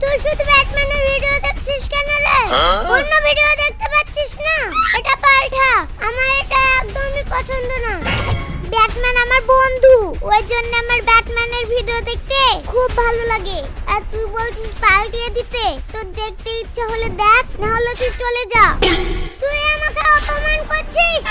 তুই শুধু ব্যাটম্যানের ভিডিও দেখছিস কেন রে? অন্য ভিডিও দেখতে পাচ্ছিস না? এটা পাল্টা। আমার এটা একদমই পছন্দ না। ব্যাটম্যান আমার বন্ধু। ওই জন্য আমার ব্যাটম্যানের ভিডিও দেখতে খুব ভালো লাগে আর তুই বলছিস পাল্টিয়ে দিতে তোর দেখতে ইচ্ছা হলে দেখ না হলে তুই চলে যা। তুই আমাকে অপমান করছিস?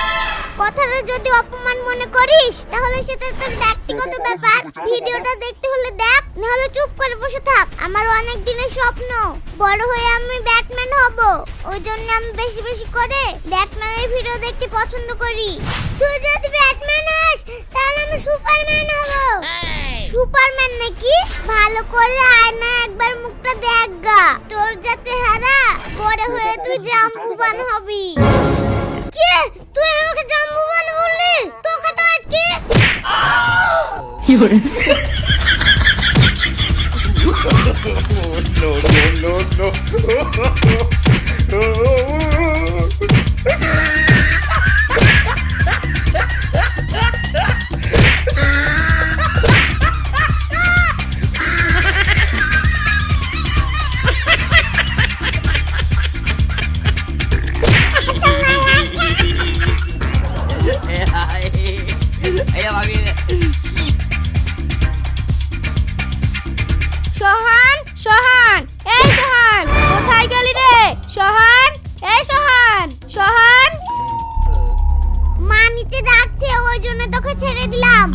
কথাটা যদি অপমান মনে করিস, তাহলে সেটা তোর ব্যক্তিগত ব্যাপার। ভিডিওটা দেখতে হলে দেখ, নাহলে চুপ করে বসে থাক। আমার অনেক দিনের স্বপ্ন। বড় হয়ে আমি ব্যাটম্যান হব। ওই জন্য আমি বেশি বেশি করে ব্যাটম্যানের ভিডিও দেখতে পছন্দ করি। তুই যদি ব্যাটম্যান হস, তাহলে আমি সুপারম্যান হব। সুপারম্যান নাকি ভালো করে আয়না একবার মুখটা দেখ গা তোর যা চেহারা বড় হয়ে তুই জাম্বুবান হবি কে তুই আমাকে জাম্বুবান বললি তোকে তো আজকে সোহান সোহান এই সোহান কোথায় গেলি রে? সোহান এই সোহান সোহান মা নিচে ডাকছে ওই জন্য তোকে ছেড়ে দিলাম।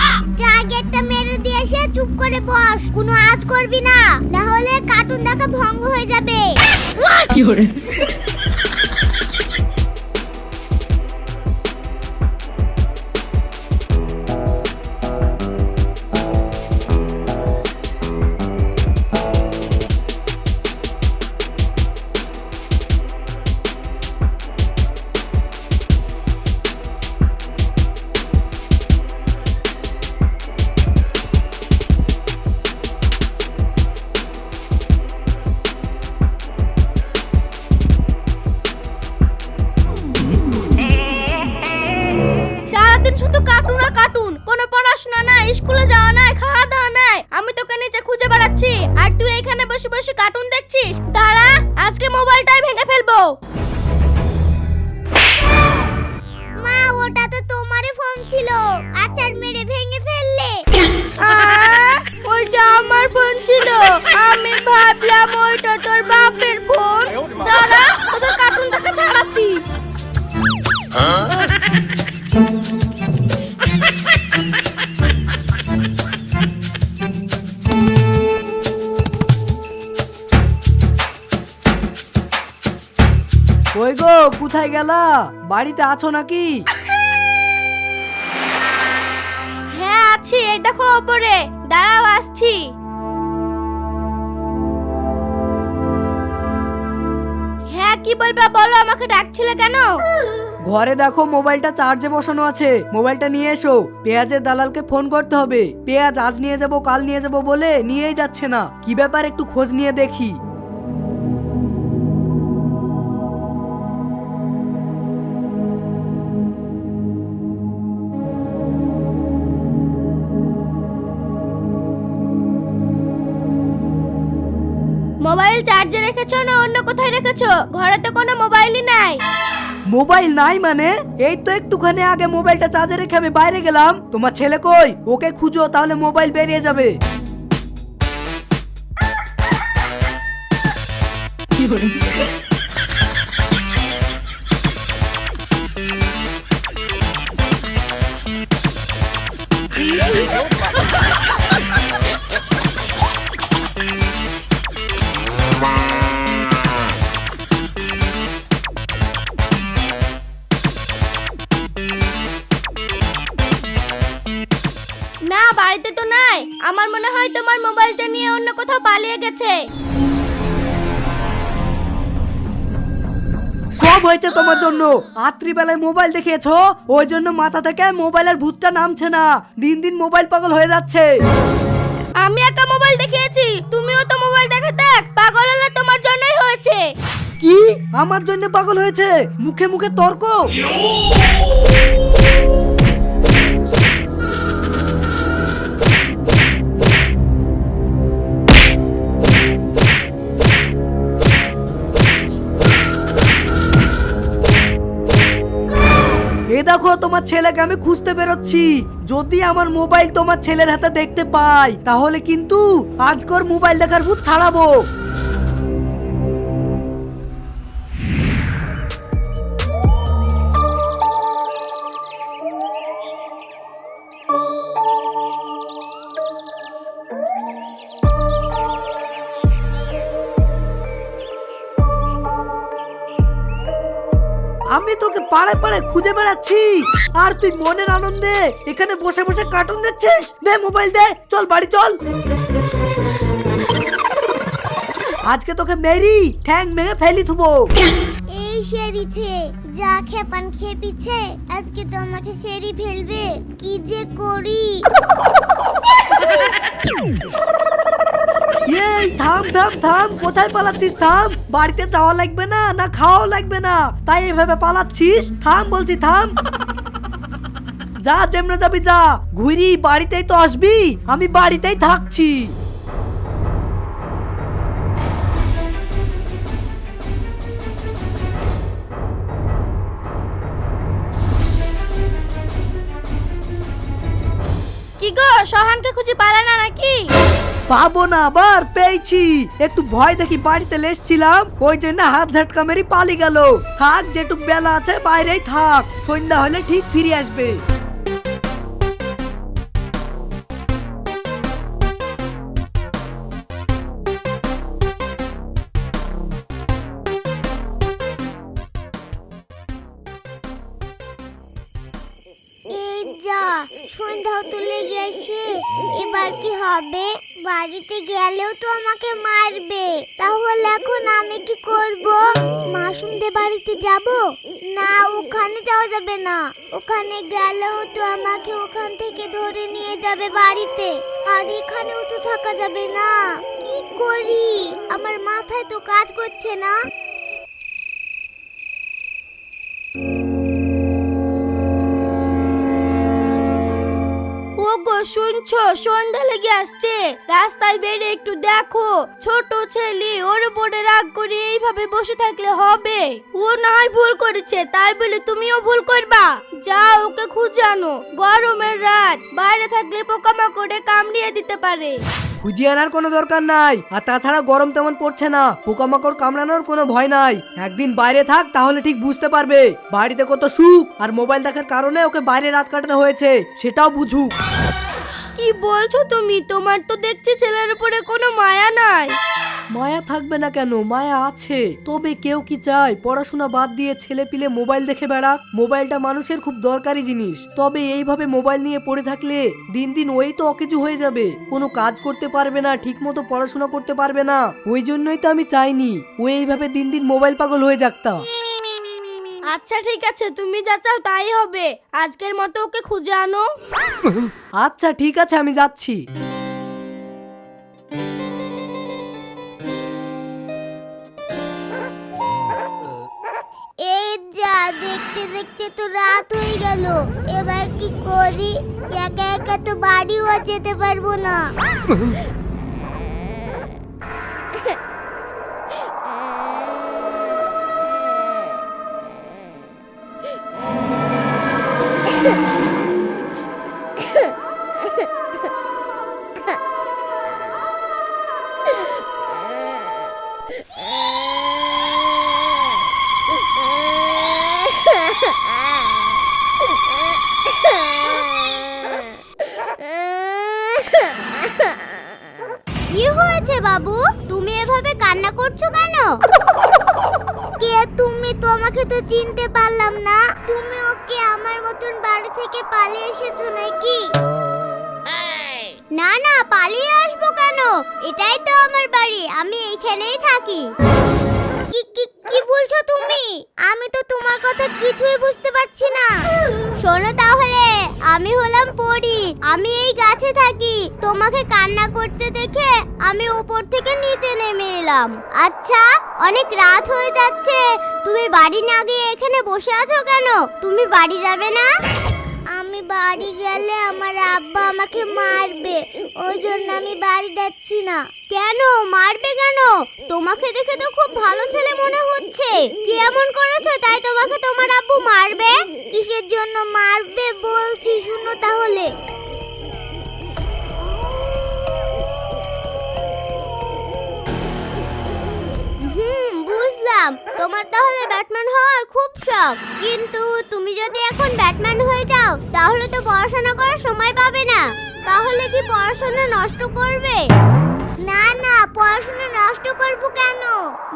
যা গেটটা মেরে দিয়ে এসে চুপ করে বস। কোনো আজ করবি না না হলে কার্টুন দেখা ভঙ্গ হয়ে যাবে। সারাদিন কই গো কোথায় গেলা? বাড়িতে আছো নাকি? হ্যাঁ আছি। এই দেখো ওপরে। দাঁড়াও আসছি। হ্যাঁ কি বলবা? বলো আমাকে ডাকছিলে কেন? ঘরে দেখো মোবাইলটা চার্জে বসানো আছে। মোবাইলটা নিয়ে এসো। পেঁয়াজের দালালকে ফোন করতে হবে। পেঁয়াজ আজ নিয়ে যাব কাল নিয়ে যাব বলে নিয়েই যাচ্ছে না। কি ব্যাপার? একটু খোঁজ নিয়ে দেখি। রেখেছো না অন্য কোথায় রেখেছো? ঘরে তো কোনো মোবাইলই নাই। মোবাইল নাই মানে? এই তো একটুখানি আগে মোবাইলটা চার্জে রেখে আমি বাইরে গেলাম। তোমার ছেলে কই? ওকে খুঁজো তাহলে মোবাইল বেরিয়ে যাবে। না হয়েছে তোমার জন্য। রাত্রিবেলায় মোবাইল দেখিয়েছো? ওই জন্য মাথা থেকে মোবাইলের ভূতটা নামছে না। দিন দিন মোবাইল পাগল হয়ে যাচ্ছে। আমি একা মোবাইল দেখিয়েছি। তুমিও তো মোবাইল দেখে দেখ পাগল হলে তোমার জন্যই হয়েছে। কি? আমার জন্য পাগল হয়েছে? মুখে মুখে তর্ক? দেখো, তোমার ছেলেকে আমি খুঁজতে বেরোচ্ছি। যদি আমার মোবাইল তোমার ছেলের হাতে দেখতে পাই, তাহলে কিন্তু আজকর মোবাইল দেখার ভূত ছাড়াবো। আমি তোকে পাড়ে পাড়ে খুঁজে বেড়াচ্ছি। আর তুই মনের আনন্দে এখানে বসে বসে কার্টুন দেখছিস? দে মোবাইল দে, চল বাড়ি চল। আজকে তোকে মেরি, ঠ্যাং ভেঙে ফেলি থুবো। এই সেরিছে, যা খেপান খেপিছে, আজকে তো আমাকে সেরি ফেলবে। কি যে করি? এই, থাম থাম থাম, কোথায় পালাচ্ছিস? থাম, বাড়িতে যাওয়া লাগবে না না খাওয়া লাগবে না। তাই এভাবে পালাচ্ছিস? থাম, বলছি, থাম। যা, যেমনে যাবি, যা। ঘুরি, বাড়িতেই তো আসবি। আমি বাড়িতেই থাকছি। কি গো, সহানকে খুঁজে পালা না নাকি? পাবো না আবার পেয়েছি। একটু ভয় দেখি বাড়িতে লেসছিলাম। ওই জন্য হাত ঝাটকা মেরি পালি গেল। থাক, যেটুক বেলা আছে বাইরেই থাক। সন্ধ্যা হলে ঠিক ফিরে আসবে। এই যা সন্ধ্যাও তো লেগে আসে এবার কি হবে? বাড়িতে গেলেও তো আমাকে মারবে। তাহলে এখন আমি কি করব? মাসুমদের বাড়িতে যাব? না, ওখানে যাওয়া যাবে না। ওখানে গেলেও তো আমাকে ওখান থেকে ধরে নিয়ে যাবে বাড়িতে। আর এখানেও তো থাকা যাবে না। কি করি? আমার মাথায় তো কাজ করছে না। ও গো শুনছো? সন্ধ্যা লেগে আসছে। রাস্তায় বেরিয়ে একটু দেখো। ছোট ছেলে, ওর উপরে রাগ করে এইভাবে বসে থাকলে হবে। ও না ভুল করেছে, তাই বলে তুমিও ভুল করবা। যা ওকে খুঁজানো। গরমের রাত। বাইরে থাকলে পোকামাকড়ে কামড়িয়ে দিতে পারে। খুঁজিয়ে আনার কোনো দরকার নাই। আর তাছাড়া গরম তেমন পড়ছে না। পোকামাকড় কামড়ানোর কোনো ভয় নাই। একদিন বাইরে থাক, তাহলে ঠিক বুঝতে পারবে। বাড়িতে কত সুখ, আর মোবাইল দেখার কারণে ওকে বাইরে রাত কাটাতে হয়েছে। সেটাও বুঝুক। কি বলছো তুমি? তোমার তো দেখছি ছেলের উপরে কোনো মায়া নাই। মায়া থাকবে না কেন? মায়া আছে। তবে কেউ কি চায়? পড়াশোনা বাদ দিয়ে ছেলে পিলে মোবাইল দেখে বেড়াক? মোবাইলটা মানুষের খুব দরকারি জিনিস। তবে এইভাবে মোবাইল নিয়ে পড়ে থাকলে দিন দিন ওই তো অকেজু হয়ে যাবে। কোনো কাজ করতে পারবে না ঠিক মতো পড়াশোনা করতে পারবে না। ওই জন্যই তো আমি চাইনি। ও এইভাবে দিন দিন মোবাইল পাগল হয়ে যাকতা। আচ্ছা ঠিক আছে। তুমি যা চাও তাই হবে। আজকের মতো ওকে খুঁজে আনো। আচ্ছা ঠিক আছে আমি যাচ্ছি। দেখতে দেখতে তো রাত হয়ে গেল এবার কি করি একা একা তো বাড়িও আর যেতে পারব না শোনো তাহলে, আমি হলাম পরি, আমি এই গাছে থাকি। তোমাকে কান্না করতে দেখে আমি ওপর থেকে নিচে নেমে এলাম। আচ্ছা অনেক রাত হয়ে যাচ্ছে, তুমি বাড়ি না গিয়ে এখানে বসে আছো কেন? তুমি বাড়ি যাবে না? বাড়ি গেলে আমার আব্বা আমাকে মারবে। ওই জন্য আমি বাড়ি যাচ্ছি না। কেন? মারবে কেন? তোমাকে দেখে তো খুব ভালো ছেলে মনে হচ্ছে। কি এমন করেছ? তাই তোমাকে তোমার আব্বু মারবে? কিসের জন্য মারবে বলছি, শুনো তাহলে। তোমার তাহলে ব্যাটম্যান হওয়ার খুব শখ। কিন্তু তুমি যদি এখন ব্যাটম্যান হয়ে তাহলে তো পড়াশোনা করার সময় পাবে না। তাহলে কি পড়াশোনা নষ্ট করবে? না না পড়াশোনা নষ্ট করব কেন?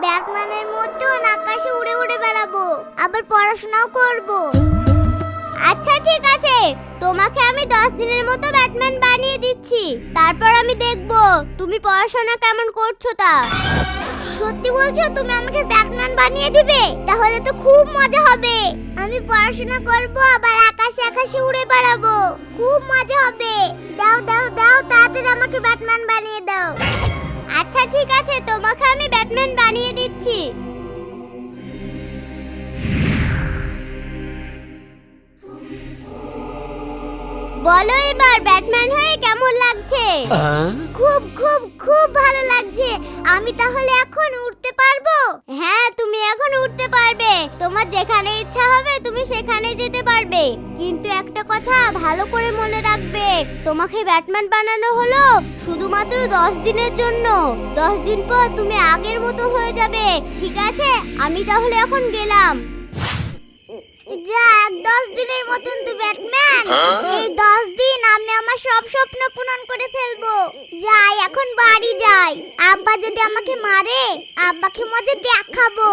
ব্যাটম্যানের মধ্যেও আকাশে উড়ে উড়ে বেড়াবো আবার পড়াশোনাও করব। আচ্ছা ঠিক আছে। তোমাকে আমি দশ দিনের মতো ব্যাটম্যান বানিয়ে দিচ্ছি। তারপর আমি দেখব তুমি পড়াশোনা কেমন করছ তা। সত্যি বলছো? তুমি আমাকে ব্যাটম্যান বানিয়ে দিবে? তাহলে তো খুব মজা হবে। আমি পড়াশোনা করব, আবার আকাশে আকাশে উড়ে বেড়াবো। খুব মজা হবে। দাও দাও দাও, তাড়াতাড়ি আমাকে ব্যাটম্যান বানিয়ে দাও। আচ্ছা ঠিক আছে, তোমাকে আমি ব্যাটম্যান বানিয়ে দিচ্ছি। বলো এবার ব্যাটম্যান হয়ে কেমন লাগছে? খুব খুব খুব ভালো লাগছে। আমি তাহলে এখন উঠতে পারব? হ্যাঁ তুমি এখন উঠতে পারবে। তোমার যেখানে ইচ্ছা হবে তুমি সেখানে যেতে পারবে। কিন্তু একটা কথা ভালো করে মনে রাখবে। তোমাকে ব্যাটম্যান বানানো হলো শুধুমাত্র দশ দিনের জন্য। দশ দিন পর তুমি আগের মতো হয়ে যাবে। ঠিক আছে? আমি তাহলে এখন গেলাম। যাক দশ দিনের মতন তুই ব্যাটম্যান। এই দশ দিন আমি আমার সব স্বপ্ন পূরণ করে ফেলব। যাই এখন বাড়ি যাই। আব্বা যদি আমাকে মারে আব্বাকে মজা দেখাবো।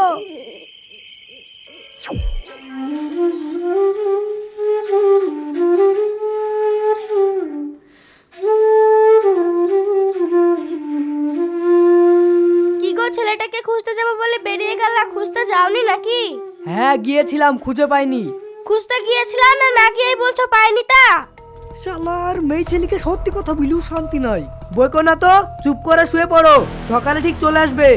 কি গো ছেলেটাকে খুঁজতে যাব বলে বেরিয়ে গেলা? খুঁজতে যাওনি নাকি? হ্যাঁ গিয়েছিলাম খুঁজে পাইনি। খুঁজতে গিয়েছিলাম না না গিয়েই বলছো পাইনি তা? শালার মেয়ে ছেলেকে সত্যি কথা বিলু শান্তি নাই। বইকো না তো চুপ করে শুয়ে পড়ো সকালে ঠিক চলে আসবে।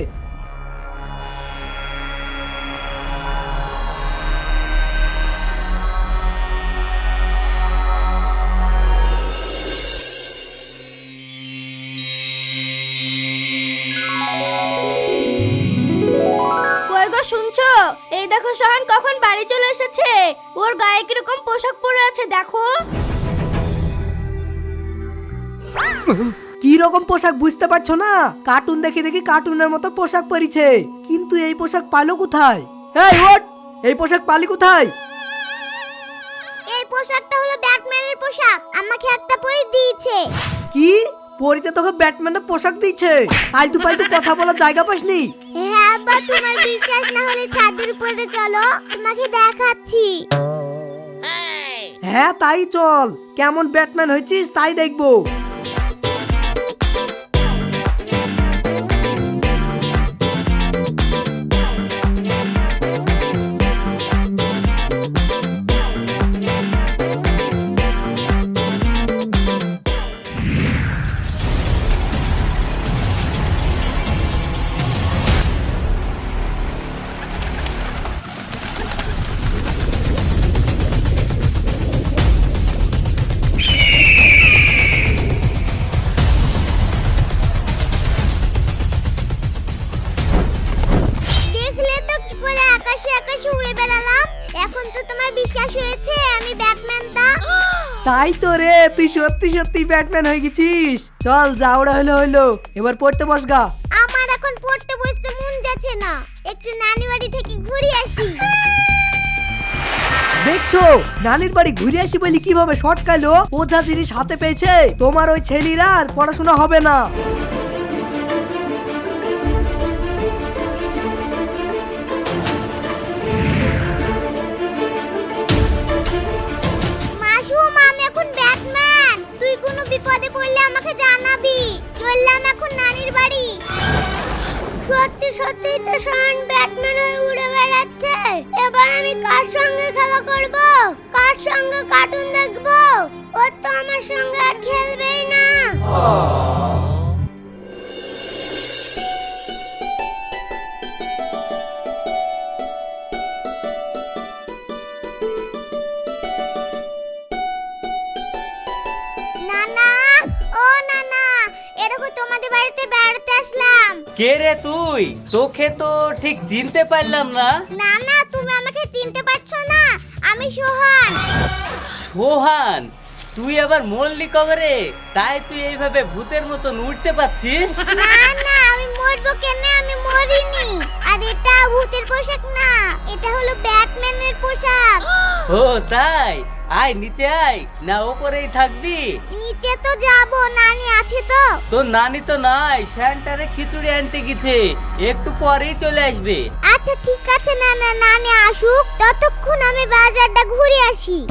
দেখো সোহান কখন বাড়ি চলে এসেছে? ওর গায়ে কীরকম পোশাক পরে আছে দেখো। কি রকম পোশাক বুঝতে পারছ না? কার্টুন দেখে দেখি কার্টুনের মতো পোশাক পরিছে। কিন্তু এই পোশাক পালো কোথায়? এই ওট এই পোশাক পালি কোথায়? এই পোশাকটা হলো ব্যাটম্যানের পোশাক। আমাকে একটা পরে দিয়েছে। কি? পরিতে তোকে ব্যাটম্যানের পোশাক দিচ্ছে আলতু পালতু কথা বলার জায়গা পাসনি? আব্বা তোমার বিশ্বাস না হলে ছাদের উপরে চলো, তোমাকে দেখাচ্ছি। হ্যাঁ তাই চল। কেমন ব্যাটম্যান হয়েছিস তাই দেখব। সত্যি সত্যি ব্যাটম্যান হয়ে গেছিস। চল যা ওরা হলো হলো। এবার পড়তে বস গা। আমার এখন পড়তে বসতে মন যাচ্ছে না। একটু নানি বাড়ি থেকে ঘুরে আসি। দেখছ নানির বাড়ি ঘুরে আসি বলি কীভাবে শর্ট খাইলো ও যা জিনিস হাতে পেয়েছে। তোমার ওই ছেলেরা আর পড়াশোনা হবে না। বিপদে পড়লে আমাকে জানাবি। চললাম এখন নানির বাড়ি। সত্যি সত্যি তো শোন ব্যাটম্যান হয়ে উড়ে বেড়াচ্ছে। এবার আমি কার সঙ্গে খেলা করব? কার সঙ্গে কার্টুন দেখব? ও তো আমার সঙ্গে আর খেলবেই না। বাড়িতে বেড়াতে আসলাম। কে রে তুই? তোকে তো ঠিক চিনতে পারলাম না। না না তুমি আমাকে চিনতে পারছ না। আমি সোহান। সোহান তুই আবার মরলি কবরে তাই তুই এইভাবে ভূতের মতন উঠতে পারছিস? না না আমি মরবো কেন? আমি মরিনি। আর এটা ভূতের পোশাক না। এটা হলো ব্যাটম্যানের পোশাক। ও তাই? আয় নিচে আয়। না ওপরেই থাকবি। নিচে তো যাব নানি আছে তো। তোর নানি তো নাই সেন্টারে খিচুড়ি আনতে গেছে। একটু পরেই চলে আসবে। আচ্ছা ঠিক আছে না না নানি আসুক। ততক্ষণ আমি বাজারটা ঘুরে আসি।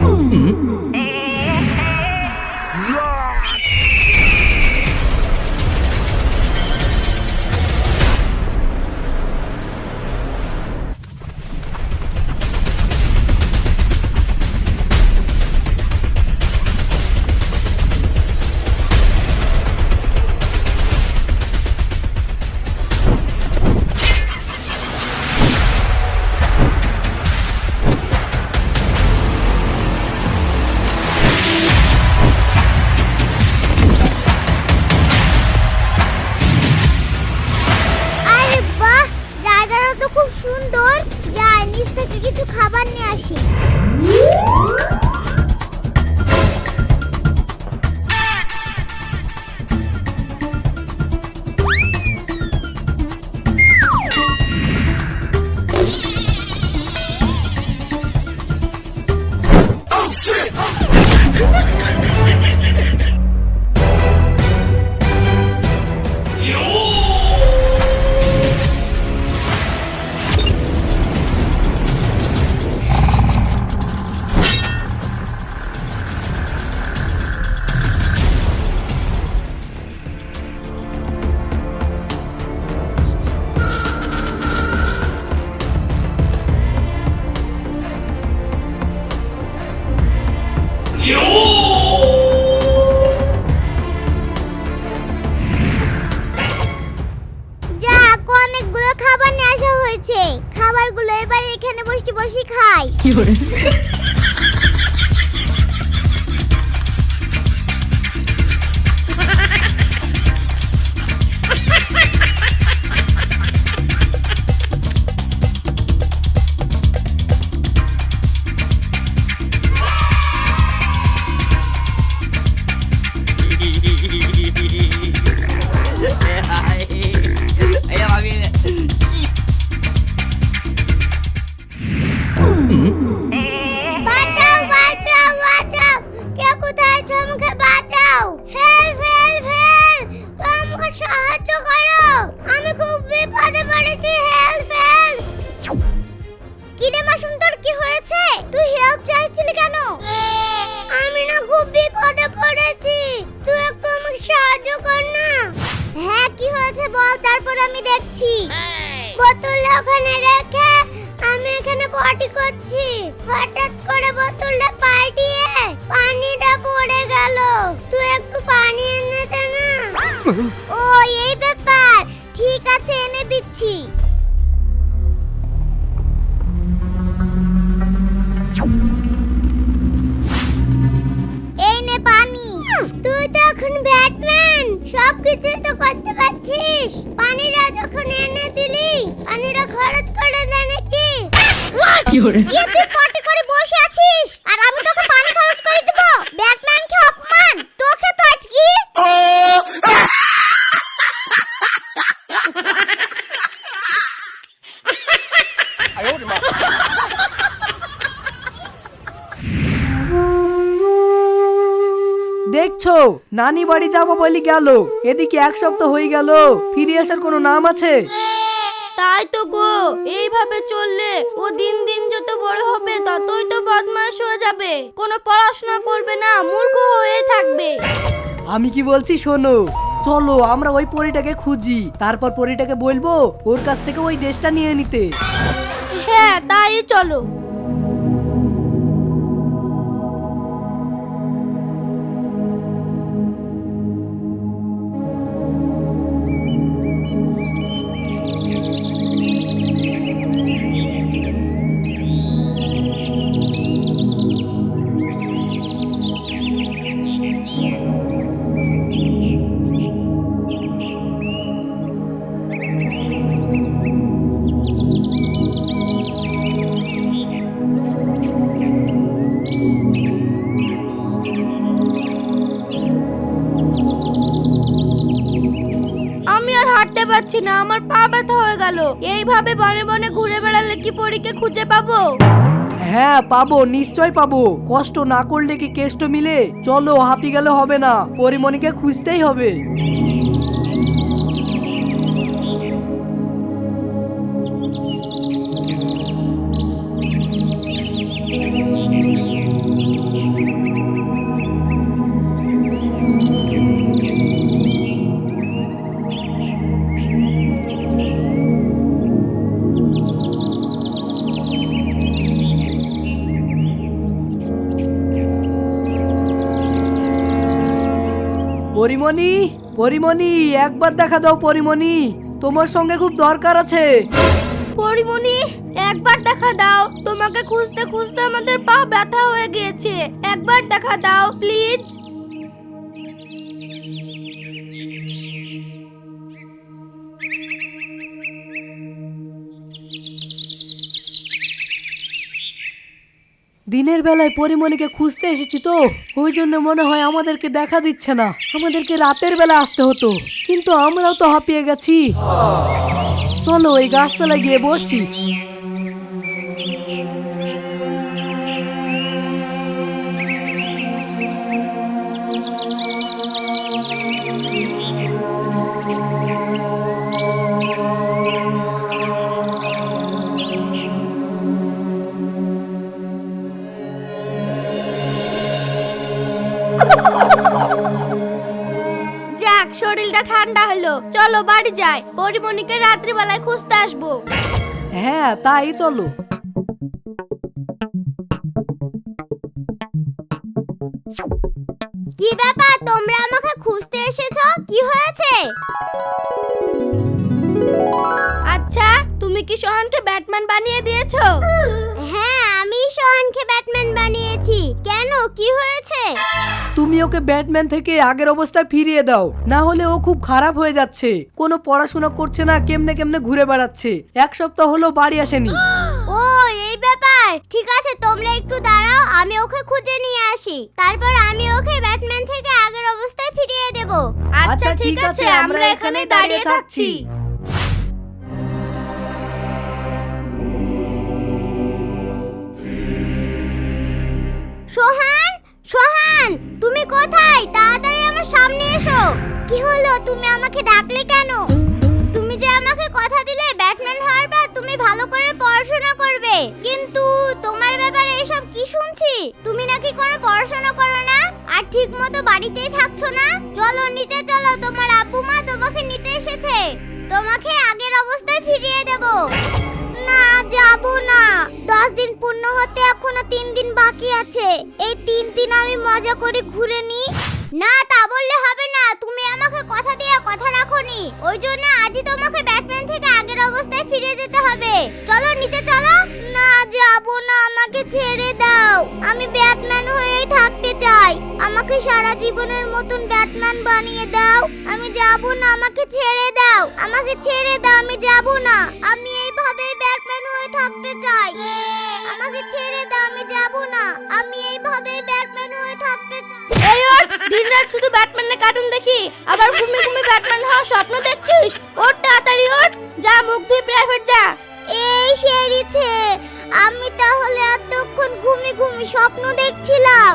এই নে পানি। তুই তো এখন ব্যাটম্যান। সবকিছু তো করতে পারছিস। পানিটা যখন এনে দিলি পানিটা খরচ করে দেয় নাকি? কি নানি বাড়ি যাব বলি গেল। এদিকে এক সপ্তাহ হয়ে গেল ফিরে আসার কোনো নাম আছে? তাই তো গো এইভাবে চললে ও দিন দিন যত বড় হবে ততই তো বদমাশ হয়ে যাবে। কোনো পড়াশোনা করবে না মূর্খ হয়ে থাকবে। আমি কি বলছি শোনো চলো আমরা ওই পরিটাকে খুঁজি তারপর পরিটাকে বলব ওর কাছ থেকে ওই ড্রেসটা নিয়ে নিতে। হ্যাঁ তাই চলো। পারছি না, আমার পা ব্যথা হয়ে গেল। এইভাবে বনে বনে ঘুরে বেড়ালে কি পরীকে খুঁজে পাবো? হ্যাঁ পাবো, নিশ্চয় পাবো। কষ্ট না করলে কি কেষ্ট মিলে? চলো হাঁপি গেলে হবে না। পরিমণিকে খুঁজতেই হবে। পরিমণি? পরিমণি, একবার দেখা দাও পরিমণি। তোমার সঙ্গে খুব দরকার আছে। পরিমণি, একবার দেখা দাও। তোমাকে খুঁজতে খুঁজতে আমাদের পা ব্যথা হয়ে গিয়েছে। একবার দেখা দাও, প্লিজ। দিনের বেলায় পরিমণিকে খুঁজতে এসেছি তো। ওই জন্য মনে হয় আমাদেরকে দেখা দিচ্ছে না। আমাদেরকে রাতের বেলা আসতে হতো। কিন্তু আমরাও তো হাঁপিয়ে গেছি। চলো ওই গাছতলায় গিয়ে বসি। যাক শরীরটা ঠান্ডা হলো। চলো বাড়ি যাই। পরিমণিকে রাত্রিবেলায় খুঁজতে আসব। হ্যাঁ তাই চলো। কি ব্যাপার তোমরা আমাকে খুঁজতে এসেছ? কি হয়েছে? আচ্ছা তুমি কি সোহানকে ব্যাটম্যান বানিয়ে দিয়েছ? হ্যাঁ আমি সোহানকে ব্যাটম্যান বানিয়েছি। কেন? কি হয়েছে? তুমি ওকে ব্যাটম্যান থেকে আগের অবস্থায় ফিরিয়ে দাও। না হলে ও খুব খারাপ হয়ে যাচ্ছে। কোনো পড়াশোনা করছে না কেমনে কেমনে ঘুরে বেড়াচ্ছে। এক সপ্তাহ হলো বাড়ি আসেনি। ও এই ব্যাপার। ঠিক আছে তোমরা একটু দাঁড়াও আমি ওকে খুঁজে নিয়ে আসি। তারপর আমি ওকে ব্যাটম্যান থেকে আগের অবস্থায় ফিরিয়ে দেব। আচ্ছা ঠিক আছে আমরা এখানে দাঁড়িয়ে থাকছি। সোহান সোহান, তুমি কোথায়? তাড়াতাড়ি আমার সামনে এসো। কি হলো? তুমি আমাকে ডাকলে কেন? তুমি যে আমাকে কথা দিলে ব্যাটম্যান হওয়ার পর তুমি ভালো করে পড়াশোনা করবে। কিন্তু তোমার ব্যাপারে এসব কি শুনছি? তুমি নাকি কোনো পড়াশোনা করো না আর ঠিক মতো বাড়িতেই থাকছো না? চলো, নিচে চলো। তোমার আব্বু মা তোমাকে নিতে এসেছে। তোমাকে আগের অবস্থায় ফিরিয়ে দেব। না, যাব না। দশ দিন পূর্ণ হতে এখনও তিন দিন বাকি আছে। এই তিন দিন আমি মজা করে ঘুরে নি। না, তা বললে হবে না। তুমি আমাকে কথা দিয়ে কথা রাখোনি ওই জন্য আজই তোমাকে ব্যাটম্যান থেকে আগের অবস্থায় ফিরে যেতে হবে। চলো, নিচে চলো। না, যাব না, আমাকে ছেড়ে দাও। আমি ব্যাটম্যান হয়েই থাকতে চাই। আমাকে সারা জীবনের মতন ব্যাটম্যান বানিয়ে দাও। আমি যাব না, আমাকে ছেড়ে দাও। আমাকে ছেড়ে দাও, আমি যাব না। আমি এইভাবেই ব্যাটম্যান হয়ে থাকতে চাই। আমাকে ছেড়ে দাও, আমি যাব না। আমি এইভাবেই ব্যাটম্যান হয়ে থাকতে চাই। ওঠ দিনরাত শুধু ব্যাটম্যানের কার্টুন দেখি। আবার ঘুমিয়ে ঘুমিয়ে ব্যাটম্যান হওয়ার স্বপ্ন দেখছিস? ওর তাড়াতাড়ি ওঠ যা, মুখ ধুই প্রাইভেট যা। এই সেরিছে। আমি তাহলে এতক্ষণ ঘুমি ঘুমি স্বপ্ন দেখছিলাম।